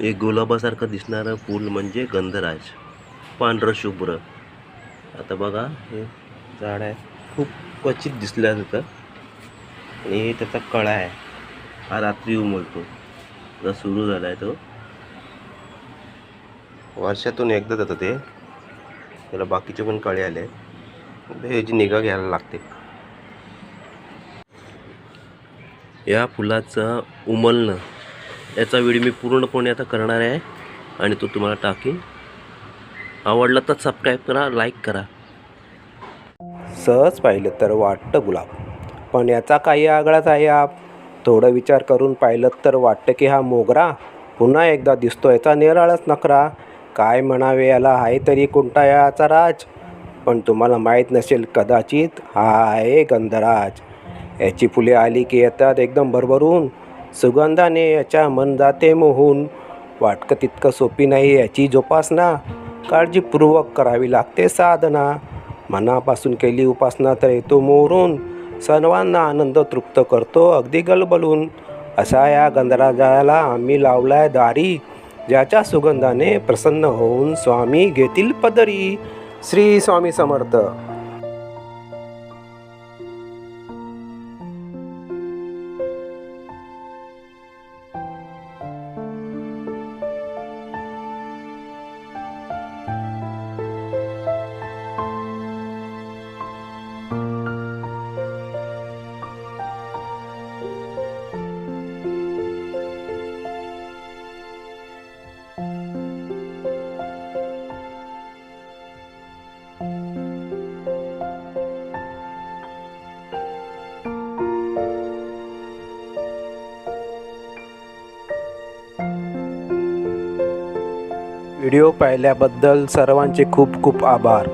एक गुलाबासारखं दिसणारं फूल म्हणजे गंधराज. पांढरं शुभ्र. आता बघा हे झाड आहे. खूप क्वचित दिसल्या जातं आणि त्याचा कळा आहे. हा रात्री उमलतो. जर सुरू झाला आहे तो. वर्षातून एकदा जातं ते. त्याला बाकीचे पण कळे आले. ह्याची निगा घ्यायला लागते. या फुलाचं उमलणं. याचा व्हिडिओ मी पूर्णपणे आता करणार आहे आणि तो तुम्हाला टाकेन. आवडला तर सबस्क्राईब करा लाईक करा. सहज पाहिलं तर वाटतं गुलाब पण याचा काही आगळाच आहे आप. थोडं विचार करून पाहिलं तर वाटतं की हा मोगरा पुन्हा एकदा दिसतो याचा निराळच नखरा. काय म्हणावे याला आहे तरी कोणता याचा राज? पण तुम्हाला माहीत नसेल कदाचित हा आहे गंधराज. याची फुले आली की येतात एकदम भरभरून. सुगंधाने याच्या मन जाते मोहून. वाटकं तितकं सोपी नाही याची जोपासना. काळजीपूर्वक करावी लागते साधना. मनापासून केली उपासना तर येतो मोरून. सर्वांना आनंद तृप्त करतो अगदी गलबलून. असा या गंधराजाला आम्ही लावलाय दारी. ज्याच्या सुगंधाने प्रसन्न होऊन स्वामी घेतील पदरी. श्री स्वामी समर्थ. व्हिडिओ पाहिल्याबद्दल सर्वांचे खूप खूप आभार.